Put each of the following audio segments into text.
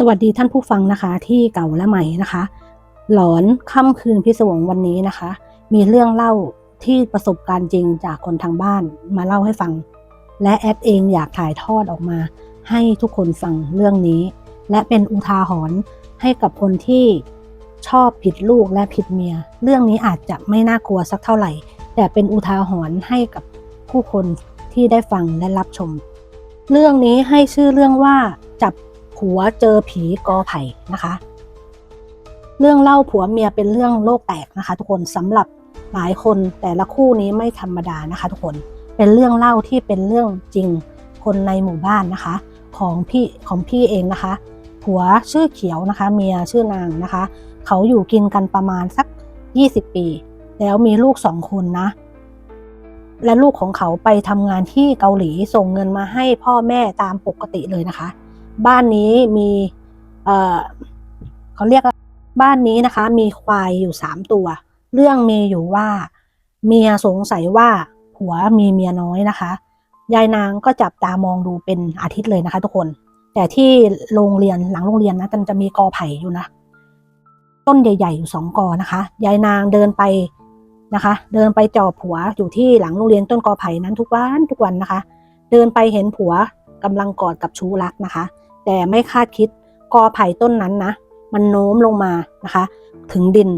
สวัสดีท่านผู้ฟังนะคะที่เก่าและใหม่นะคะ หลอนค่ำคืนพิศวงวันนี้นะคะ มีเรื่องเล่าที่ประสบการณ์จริงจากคนทางบ้านมาเล่าให้ฟัง และแอดเองอยากถ่ายทอดออกมา ให้ทุกคนฟังเรื่องนี้ และเป็นอุทาหรณ์ให้กับคนที่ชอบผิดลูกและผิดเมีย เรื่องนี้อาจจะไม่น่ากลัวสักเท่าไหร่ แต่เป็นอุทาหรณ์ให้กับผู้คนที่ได้ฟังและรับชม เรื่องนี้ให้ชื่อเรื่องว่าจับ ผัวเจอผีกอไผ่นะคะ เรื่องเล่าผัวเมียเป็นเรื่องโลกแตกนะคะ ทุกคนสำหรับหลายคนแต่ละคู่นี้ไม่ธรรมดานะคะ ทุกคนเป็นเรื่องเล่าที่เป็นเรื่องจริงคนในหมู่บ้านนะคะ ของพี่ของพี่เองนะคะ ผัวชื่อเขียวนะคะ เมียชื่อนางนะคะ เขาอยู่กินกันประมาณสัก 20 ปี แล้วมีลูกสองคนนะและลูกของเขาไปทำงานที่เกาหลีส่งเงินมาให้พ่อแม่ตามปกติเลยนะคะ บ้านนี้มีเอ่อเขาเรียกบ้านนี้นะคะ มีควายอยู่สามตัว เรื่องมีอยู่ว่า เมียสงสัยว่าผัวมีเมียน้อยนะคะ ยายนางก็จับตามองดูเป็นอาทิตย์เลยนะคะ ทุกคน แต่ที่โรงเรียนหลังโรงเรียนนะมันจะมีกอไผ่อยู่นะ ต้นใหญ่ ๆ อยู่สองกอนะคะ ยายนางเดินไปนะคะ เดินไปจอบผัวอยู่ที่หลังโรงเรียนต้นกอไผ่นั้นทุกวันทุกวันนะคะ เดินไปเห็นผัวกำลังกอดกับชู้รักนะคะ แต่ไม่คาดคิดกอไผ่ต้นนั้นนะ มันโน้มลงมานะคะ ถึงดิน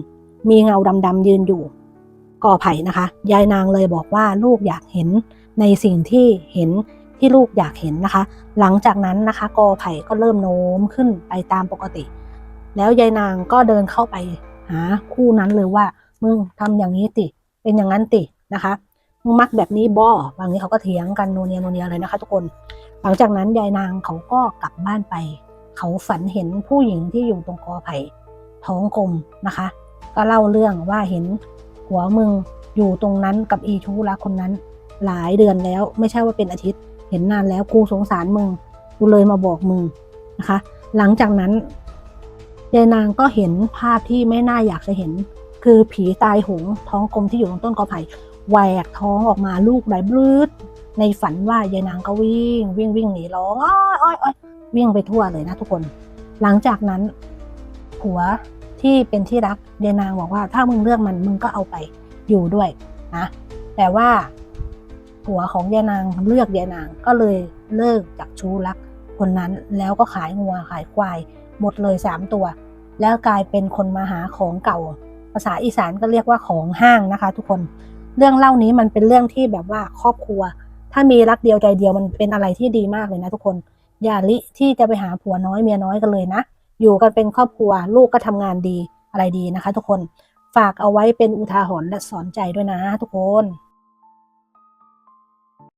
มีเงาดำๆยืนอยู่กอไผ่นะคะ ยายนางเลยบอกว่าลูกอยากเห็นในสิ่งที่เห็นที่ลูกอยากเห็นนะคะ หลังจากนั้นนะคะ กอไผ่ก็เริ่มโน้มขึ้นไปตามปกติ แล้วยายนางก็เดินเข้าไปหาคู่นั้นเลยว่ามึงทำอย่างนี้ติ เป็นอย่างนั้นตินะคะ มึงมักแบบนี้บ่บางนี้เขาก็เถียงกันโนเนียโนเนียเลยนะคะ ทุกคน หลังจากนั้นยายนางเขาก็กลับบ้านไป เขาฝันเห็นผู้หญิงที่อยู่ตรงกอไผ่ท้องกลมนะคะ ก็เล่าเรื่องว่าเห็นหัวมึงอยู่ตรงนั้นกับอีชู้รักคนนั้นหลายเดือนแล้ว ไม่ใช่ว่าเป็นอาทิตย์ เห็นนานแล้วกูสงสารมึงกูเลยมาบอกมึงนะคะ หลังจากนั้นยายนางก็เห็นภาพที่ไม่น่าอยากจะเห็น คือผีตายโหงท้องกลมที่อยู่ตรงต้นกอไผ่ แหวกท้องออกมาลูกไหลบลืดในฝันว่ายายนางก็วิ่ง วิ่งวิ่งหนีร้องอ้อยอ้อยอ้อยวิ่งไปทั่วเลยนะทุกคน หลังจากนั้นผัวที่เป็นที่รักยายนางบอกว่า ถ้ามึงเลือกมันมึงก็เอาไปอยู่ด้วยนะแต่ว่าผัวของยายนางเลือกยายนางก็เลยเลิกจากชู้รักคนนั้นแล้วก็ขายงัวขายควาย หมดเลยสามตัว แล้วกลายเป็นคนมาหาของเก่า ภาษาอีสานก็เรียกว่าของห้างนะคะ ทุกคน เรื่องเล่านี้มันเป็นเรื่องที่แบบว่าครอบครัว ถ้ามีรักเดียวใจเดียวมันเป็นอะไรที่ดีมากเลยนะทุกคน อย่าลิที่จะไปหาผัวน้อยเมียน้อยกันเลยนะ อยู่กันเป็นครอบครัว ลูกก็ทำงานดีอะไรดีนะคะ ทุกคนฝากเอาไว้เป็นอุทาหรณ์และสอนใจด้วยนะทุกคน